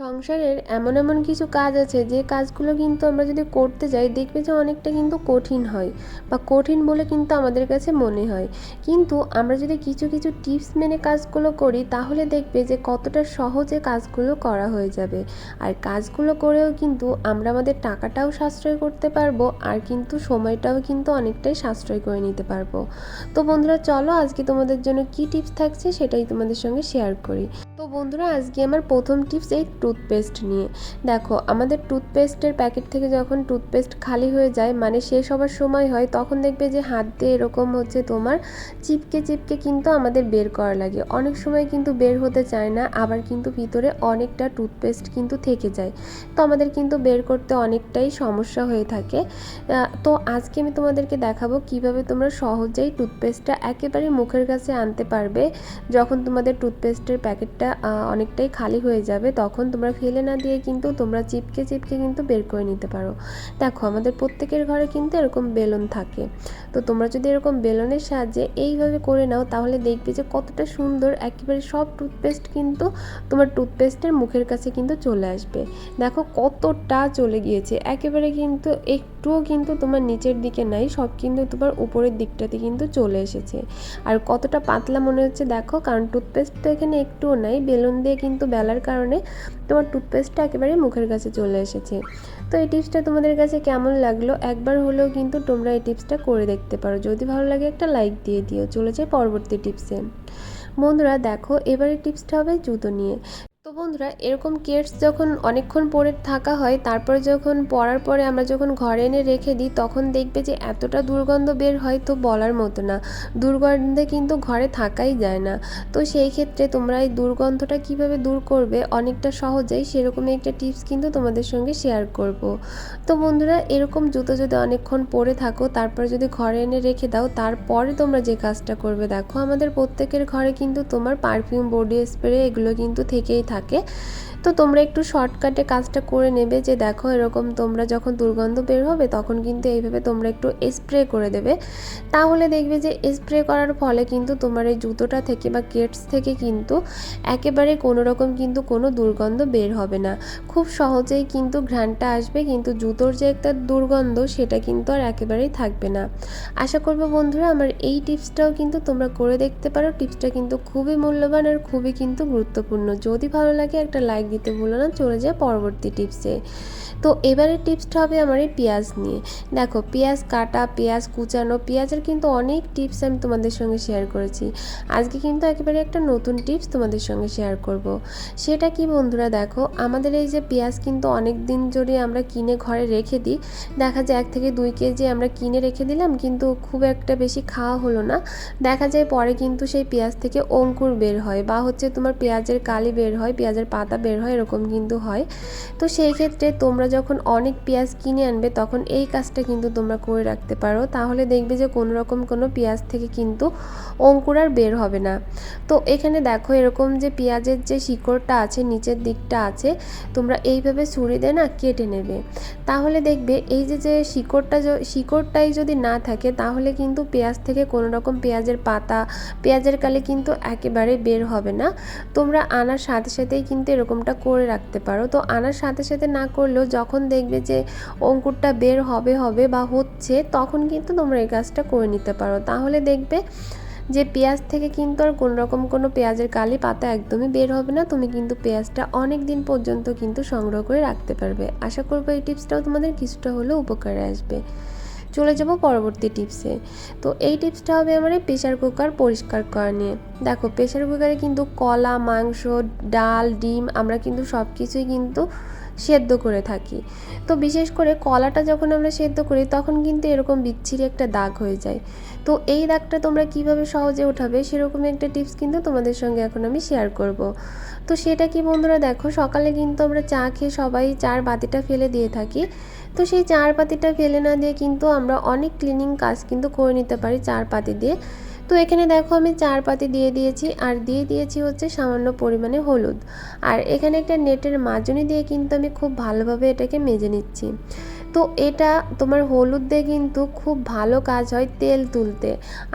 সংসারের এমন এমন কিছু কাজ আছে, যে কাজগুলো কিন্তু আমরা যদি করতে যাই, দেখবে যে অনেকটা কিন্তু কঠিন হয় বা কঠিন বলে কিন্তু আমাদের কাছে মনে হয়। কিন্তু আমরা যদি কিছু কিছু টিপস মেনে কাজগুলো করি, তাহলে দেখবে যে কতটা সহজে কাজগুলো করা হয়ে যাবে। আর কাজগুলো করেও কিন্তু আমরা আমাদের টাকাটাও সাশ্রয় করতে পারব, আর কিন্তু সময়টাও কিন্তু অনেকটাই সাশ্রয় করে নিতে পারব। তো বন্ধুরা, চলো আজকে তোমাদের জন্য কি টিপস থাকছে সেটাই তোমাদের সঙ্গে শেয়ার করি। বন্ধুরা, আজকে আমার প্রথম টিপস এই টুথপেস্ট নিয়ে। দেখো, আমাদের টুথপেস্টের প্যাকেট থেকে যখন টুথপেস্ট খালি হয়ে যায় মানে শেষ হবার সময় হয়, তখন দেখবে যে হাত দিয়ে এরকম হচ্ছে তোমার চিপকে চিপকে কিন্তু আমাদের বের করা লাগে। অনেক সময় কিন্তু বের হতে চায় না, আবার কিন্তু ভিতরে অনেকটা টুথপেস্ট কিন্তু থেকে যায়। তো আমাদের কিন্তু বের করতে অনেকটাই সমস্যা হয়ে থাকে। তো আজকে আমি তোমাদেরকে দেখাবো কীভাবে তোমরা সহজেই টুথপেস্টটা একেবারে মুখের কাছে আনতে পারবে, যখন তোমাদের টুথপেস্টের প্যাকেটটা অনেকটাই খালি হয়ে যাবে, তখন তোমরা ফেলে না দিয়ে কিন্তু তোমরা চিপকে চিপকে কিন্তু বের করে নিতে পারো। দেখো, আমাদের প্রত্যেকের ঘরে কিন্তু এরকম বেলুন থাকে। তো তোমরা যদি এরকম বেলুনের সাহায্যে এইভাবে করে নাও, তাহলে দেখবে যে কতটা সুন্দর, একেবারে সব টুথপেস্ট কিন্তু তোমার টুথপেস্টের মুখের কাছে কিন্তু চলে আসবে। দেখো, কতটা চলে গিয়েছে। একেবারে কিন্তু একটুও কিন্তু তোমার নিচের দিকে নাই, সব কিন্তু তোমার উপরের দিকটাতে কিন্তু চলে এসেছে। আর কতটা পাতলা মনে হচ্ছে দেখো, কারণ টুথপেস্ট তো এখানে একটুও নাই বেলুন দিয়ে কিন্তু বেলার কারণে তোমার টুথপেস্টটা একেবারে মুখের কাছে চলে এসেছে। তো এই টিপসটা তোমাদের কাছে কেমন লাগল? একবার হলেও কিন্তু তোমরা এই টিপসটা করে দেখতে পারো। যদি ভালো লাগে একটা লাইক দিয়ে দিও। চলে যাই পরবর্তী টিপসে। বন্ধুরা, দেখো এবারে টিপসটা হবে জুতো নিয়ে। বন্ধুরা, এরকম কেটস যখন অনেকক্ষণ পরে থাকা হয়, তারপরে যখন পরার পরে আমরা যখন ঘরে এনে রেখে দিই, তখন দেখবে যে এতটা দুর্গন্ধ বের হয় তো বলার মতো না। দুর্গন্ধে কিন্তু ঘরে থাকাই যায় না। তো সেই ক্ষেত্রে তোমরা এই দুর্গন্ধটা কীভাবে দূর করবে, অনেকটা সহজেই সেরকমই একটা টিপস কিন্তু তোমাদের সঙ্গে শেয়ার করব। তো বন্ধুরা, এরকম জুতো যদি অনেকক্ষণ পরে থাকো, তারপরে যদি ঘরে এনে রেখে দাও, তারপরে তোমরা যে কাজটা করবে, দেখো আমাদের প্রত্যেকের ঘরে কিন্তু তোমার পারফিউম বডি স্প্রে এগুলো কিন্তু থেকেই থাকে। থাকে তো তোমরা একটু শর্টকাটে কাজটা করে নেবে যে দেখো এরকম তোমরা যখন দুর্গন্ধ বের হবে তখন কিন্তু এইভাবে তোমরা একটু স্প্রে করে দেবে। তাহলে দেখবে যে স্প্রে করার ফলে কিন্তু তোমার এই জুতোটা থেকে বা কেটস থেকে কিন্তু একেবারে কোনো রকম কিন্তু কোনো দুর্গন্ধ বের হবে না। খুব সহজেই কিন্তু ঘ্রাণটা আসবে কিন্তু জুতোর যে একটা দুর্গন্ধ সেটা কিন্তু আর একেবারেই থাকবে না। আশা করব বন্ধুরা আমার এই টিপসটাও কিন্তু তোমরা করে দেখতে পারো। টিপসটা কিন্তু খুবই মূল্যবান আর খুবই কিন্তু গুরুত্বপূর্ণ। যদি ভালো লাগে একটা লাইক দিতে ভুলো না, চলে যায় পরবর্তী টিপসে। তো এবারের টিপসটা হবে আমার এই পেঁয়াজ নিয়ে। দেখো, পেঁয়াজ কাটা, পেঁয়াজ কুচানো, পেঁয়াজের কিন্তু অনেক টিপস আমি তোমাদের সঙ্গে শেয়ার করেছি। আজকে কিন্তু একেবারে একটা নতুন টিপস তোমাদের সঙ্গে শেয়ার করব। সেটা কি বন্ধুরা দেখো, আমাদের এই যে পেঁয়াজ কিন্তু অনেক দিন ধরে আমরা কিনে ঘরে রেখে দিই, দেখা যায় এক থেকে দুই কেজি আমরা কিনে রেখে দিলাম, কিন্তু খুব একটা বেশি খাওয়া হলো না। দেখা যায় পরে কিন্তু সেই পেঁয়াজ থেকে অঙ্কুর বের হয় বা হচ্ছে তোমার পেঁয়াজের কালি বের হয়, পেঁয়াজের পাতা বের হয়। এরকম কিন্তু হয়। তো সেই ক্ষেত্রে তোমরা যখন অনেক পেঁয়াজ কিনে আনবে, তখন এই কাজটা কিন্তু তোমরা করে রাখতে পারো। তাহলে দেখবে যে কোনো রকম কোনো পেঁয়াজ থেকে কিন্তু অঙ্কুর আর বের হবে না। তো এখানে দেখো এরকম যে পেঁয়াজের যে শিকড়টা আছে, নিচের দিকটা আছে, তোমরা এইভাবে ছুরি দিয়ে না কেটে নেবে। তাহলে দেখবে এই যে যে শিকড়টা শিকড়টাই যদি না থাকে, তাহলে কিন্তু পেঁয়াজ থেকে কোনো রকম পেঁয়াজের পাতা, পেঁয়াজের কালে কিন্তু একেবারে বের হবে না। তোমরা আনার সাথে, সাথেই কিন্তু এরকমটা করে রাখতে পারো। তো আনার সাথে সাথে না করলেও যখন দেখবে যে অঙ্কুরটা বের হবে হবে বা হচ্ছে, তখন কিন্তু তোমরা এই কাজটা করে নিতে পারো। তাহলে দেখবে যে পেঁয়াজ থেকে কিন্তু আর কোনো রকম কোনো পেঁয়াজের কালি পাতা একদমই বের হবে না। তুমি কিন্তু পেঁয়াজটা অনেক দিন পর্যন্ত কিন্তু সংগ্রহ করে রাখতে পারবে। আশা করব এই টিপসটাও তোমাদের কিছুটা হলেও উপকারে আসবে। চলে যাব পরবর্তী টিপসে তো এই টিপসটা হবে আমার প্রেশার কুকার পরিষ্কার করা নিয়ে। দেখো প্রেশার কুকারে কিন্তু কলা, মাংস, ডাল, ডিম আমরা কিন্তু সব কিছুই কিন্তু সেদ্ধ করে থাকি। তো বিশেষ করে কলাটা যখন আমরা সেদ্ধ করি তখন কিন্তু এরকম বিচ্ছিরি একটা দাগ হয়ে যায়। তো এই দাগটা তোমরা কীভাবে সহজে উঠাবে সেরকমই একটা টিপস কিন্তু তোমাদের সঙ্গে এখন আমি শেয়ার করব। তো সেটা কি বন্ধুরা দেখো সকালে কিন্তু আমরা চা খেয়ে সবাই চার বাতিটা ফেলে দিয়ে থাকি। তো সেই চার পাতিটা ফেলে না দিয়ে কিন্তু আমরা অনেক ক্লিনিং কাজ কিন্তু করে নিতে পারি চার পাতি দিয়ে। তো এখানে দেখো আমি চার পাতি দিয়ে দিয়েছি, আর দিয়ে দিয়েছি হচ্ছে সামান্য পরিমাণে হলুদ। আর এখানে একটা নেটের মাজনি দিয়ে কিন্তু আমি খুব ভালোভাবে এটাকে মেজে নিচ্ছি। তো এটা তোমার হলুদ দিয়ে কিন্তু খুব ভালো কাজ হয় তেল তুলতে।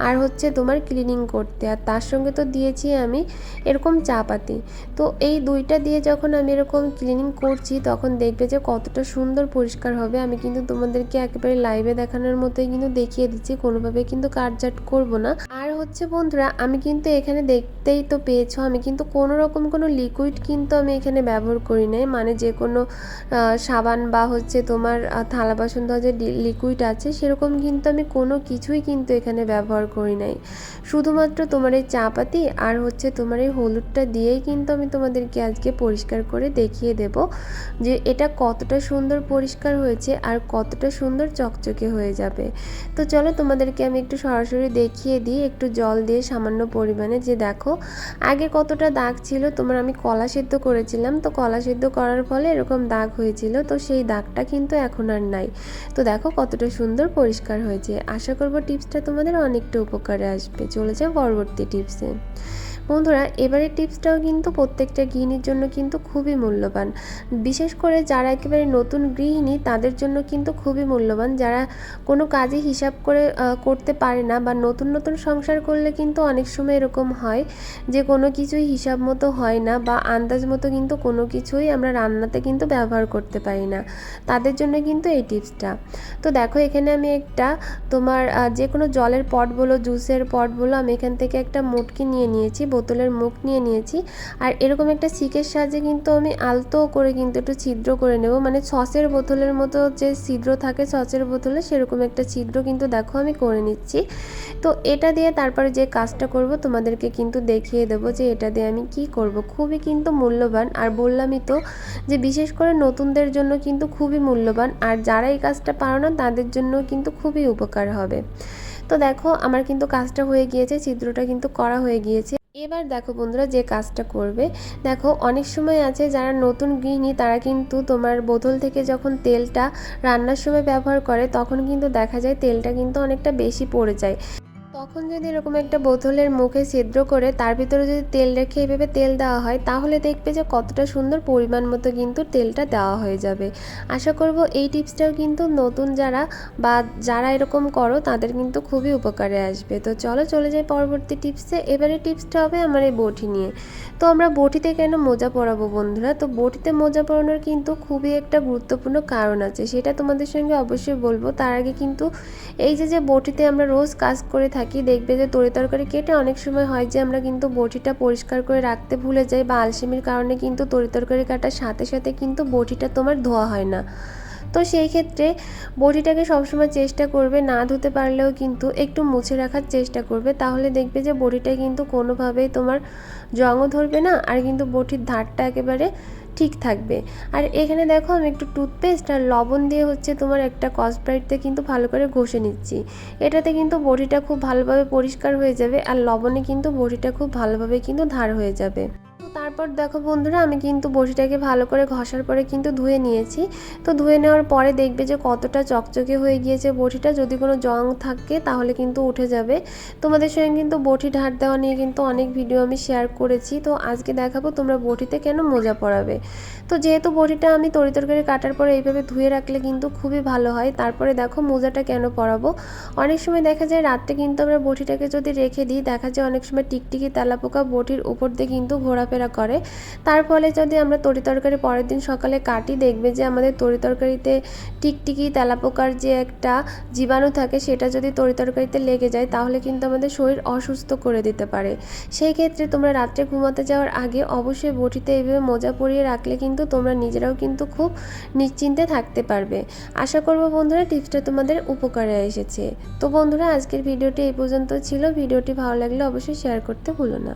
আর হচ্ছে তোমার ক্লিনিং করতে। আর তার সঙ্গে তো দিয়েছি আমি এরকম চা পাতি তো এই দুইটা দিয়ে যখন আমি এরকম ক্লিনিং করছি, তখন দেখবে যে কতটা সুন্দর পরিষ্কার হবে। আমি কিন্তু তোমাদেরকে একেবারে লাইভে দেখানোর মতোই কিন্তু দেখিয়ে দিচ্ছি। কোনোভাবে কিন্তু কাটজাট করব না। আর হচ্ছে বন্ধুরা, আমি কিন্তু এখানে দেখতেই তো পেয়েছ, আমি কিন্তু কোনো রকম কোনো লিকুইড কিন্তু আমি এখানে ব্যবহার করি নাই। মানে যে কোনো সাবান বা হচ্ছে তোমার থালা বাসন ধোয়া যে লিকুইড আছে, সেরকম কিন্তু আমি কোনো কিছুই কিন্তু এখানে ব্যবহার করি নাই। শুধুমাত্র তোমার এই চা পাতি আর হচ্ছে তোমার এই হলুদটা দিয়েই কিন্তু আমি তোমাদেরকে আজকে পরিষ্কার করে দেখিয়ে দেব যে এটা কতটা সুন্দর পরিষ্কার হয়েছে আর কতটা সুন্দর চকচকে হয়ে যাবে। তো চলো তোমাদেরকে আমি একটু সরাসরি দেখিয়ে দিই, একটু জল দিয়ে সামান্য পরিমাণে যে দেখো, আগে কতটা দাগ ছিল, তোমার আমি কলা সেদ্ধ করেছিলাম, তো কলা সেদ্ধ করার ফলে এরকম দাগ হয়েছিল, তো সেই দাগটা কিন্তু এখন আর নাই। তো দেখো কতটা সুন্দর পরিষ্কার হয়েছে। আশা করব টিপসটা তোমাদের অনেকটা উপকারে আসবে। চলে যাও পরবর্তী টিপসে। বন্ধুরা, এবারের টিপসটাও কিন্তু প্রত্যেকটা গৃহিণীর জন্য কিন্তু খুবই মূল্যবান। বিশেষ করে যারা একেবারে নতুন গৃহিণী, তাদের জন্য কিন্তু খুবই মূল্যবান। যারা কোনো কাজে হিসাব করে করতে পারে না বা নতুন নতুন সংসার করলে কিন্তু অনেক সময় এরকম হয় যে কোনো কিছুই হিসাব মতো হয় না বা আন্দাজ মতো কিন্তু কোনো কিছুই আমরা রান্নাতে কিন্তু ব্যবহার করতে পারি না। তাদের জন্য কিন্তু এই টিপসটা। তো দেখো, এখানে আমি একটা তোমার যে কোনো জলের পট বলো জুসের পট বলো আমি এখান থেকে একটা মুটকি নিয়ে নিয়েছি। বোতলের মুখ নিয়ে নিয়েছি। আর এরকম একটা সিকের সাহায্যে কিন্তু আমি আলতো করে কিন্তু একটু ছিদ্র করে নেব। মানে সসের বোতলের মতো যে ছিদ্র থাকে সসের বোতলে সেরকম একটা ছিদ্র কিন্তু দেখো আমি করে নিচ্ছি। তো এটা দিয়ে তারপরে যে কাজটা করব তোমাদেরকে কিন্তু দেখিয়ে দেব যে এটা দিয়ে আমি কি করব। খুবই কিন্তু মূল্যবান। আর বললামই তো যে বিশেষ করে নতুনদের জন্য কিন্তু খুবই মূল্যবান। আর যারা এই কাজটা পারো না তাদের জন্য কিন্তু খুবই উপকার হবে। তো দেখো আমার কিন্তু কাজটা হয়ে গিয়েছে চিত্রটা কিন্তু করা হয়ে গিয়েছে। এবার দেখো বন্ধুরা যে কাজটা করবে, দেখো অনেক সময় আছে যারা নতুন গৃহিণী তারা কিন্তু তোমার বোতল থেকে যখন তেলটা রান্নার সময় ব্যবহার করে তখন কিন্তু দেখা যায় তেলটা কিন্তু অনেকটা বেশি পড়ে যায়। তখন যদি এরকম একটা বোতলের মুখে ছিদ্র করে তার ভিতরে যদি তেল রেখে এইভাবে তেল দেওয়া হয়, তাহলে দেখবে যে কতটা সুন্দর পরিমাণ মতো কিন্তু তেলটা দেওয়া হয়ে যাবে। আশা করব এই টিপসটাও কিন্তু নতুন যারা বা যারা এরকম করো, তাদের কিন্তু খুবই উপকারে আসবে। তো চলো, চলে যাই পরবর্তী টিপসে। এবারে টিপসটা হবে আমার এই বটি নিয়ে। তো আমরা বটিতে কেন মোজা পরাবো বন্ধুরা? তো বটিতে মোজা পরানোর কিন্তু খুবই একটা গুরুত্বপূর্ণ কারণ আছে। সেটা তোমাদের সঙ্গে অবশ্যই বলব। তার আগে কিন্তু এই যে যে বটিতে আমরা রোজ কাজ করে থাকি থাকি দেখবে যে তরি তরকারি কেটে অনেক সময় হয় যে আমরা কিন্তু বটিটা পরিষ্কার করে রাখতে ভুলে যাই বা আলসেমির কারণে কিন্তু তরি তরকারি কাটার সাথে সাথে কিন্তু বটিটা তোমার ধোয়া হয় না। তো সেই ক্ষেত্রে বটিটাকে সবসময় চেষ্টা করবে, না ধুতে পারলেও কিন্তু একটু মুছে রাখার চেষ্টা করবে। তাহলে দেখবে যে বটিটা কিন্তু কোনোভাবেই তোমার জঙও ধরবে না, আর কিন্তু বটির ধারটা একেবারে ঠিক থাকবে। আর এখানে দেখো আমি একটু টুথপেস্ট আর লবণ দিয়ে হচ্ছে তোমার একটা কসব্রাইটতে কিন্তু ভালো করে ঘষে নিচ্ছি। এটাতে কিন্তু বডিটা খুব ভালোভাবে পরিষ্কার হয়ে যাবে আর লবণে কিন্তু বডিটা খুব ভালোভাবে কিন্তু ধার হয়ে যাবে। তারপর দেখো বন্ধুরা, আমি কিন্তু বটিটাকে ভালো করে ঘষার পরে কিন্তু ধুয়ে নিয়েছি। তো ধুয়ে নেওয়ার পরে দেখবে যে কতটা চকচকে হয়ে গিয়েছে বটিটা। যদি কোনো জং থাকে তাহলে কিন্তু উঠে যাবে। তোমাদের সঙ্গে কিন্তু বটি ঢাট দেওয়া নিয়ে কিন্তু অনেক ভিডিও আমি শেয়ার করেছি। তো আজকে দেখাবো তোমরা বটিতে কেন মোজা পরাবে। তো যেহেতু বটিটা আমি তরি তরকারি কাটার পরে এইভাবে ধুয়ে রাখলে কিন্তু খুবই ভালো হয়। তারপরে দেখো মোজাটা কেন পরাবো। অনেক সময় দেখা যায় রাত্রে কিন্তু আমরা বটিটাকে যদি রেখে দিই, দেখা যায় অনেক সময় টিকটিকি তেলাপোকা বটির উপর দিয়ে কিন্তু ঘোরাফেরা করে। তার ফলে যদি আমরা তরি তরকারি পরের দিন সকালে কাটি, দেখবে যে আমাদের তরি তরকারিতে টিকটিকি, তেলাপোকার যে একটা জীবাণু থাকে, সেটা যদি তরি তরকারিতে লেগে যায়, তাহলে কিন্তু আমাদের শরীর অসুস্থ করে দিতে পারে। সেই ক্ষেত্রে তোমরা রাত্রে ঘুমাতে যাওয়ার আগে অবশ্যই বটিতে এইভাবে মোজা পরিয়ে রাখলে কিন্তু তোমরা নিজেরাও কিন্তু খুব নিশ্চিন্তে থাকতে পারবে। আশা করব বন্ধুরা টিপসটা তোমাদের উপকারে এসেছে। তো বন্ধুরা, আজকের ভিডিওটি এই পর্যন্ত ছিল। ভিডিওটি ভালো লাগলে অবশ্যই শেয়ার করতে ভুলো না।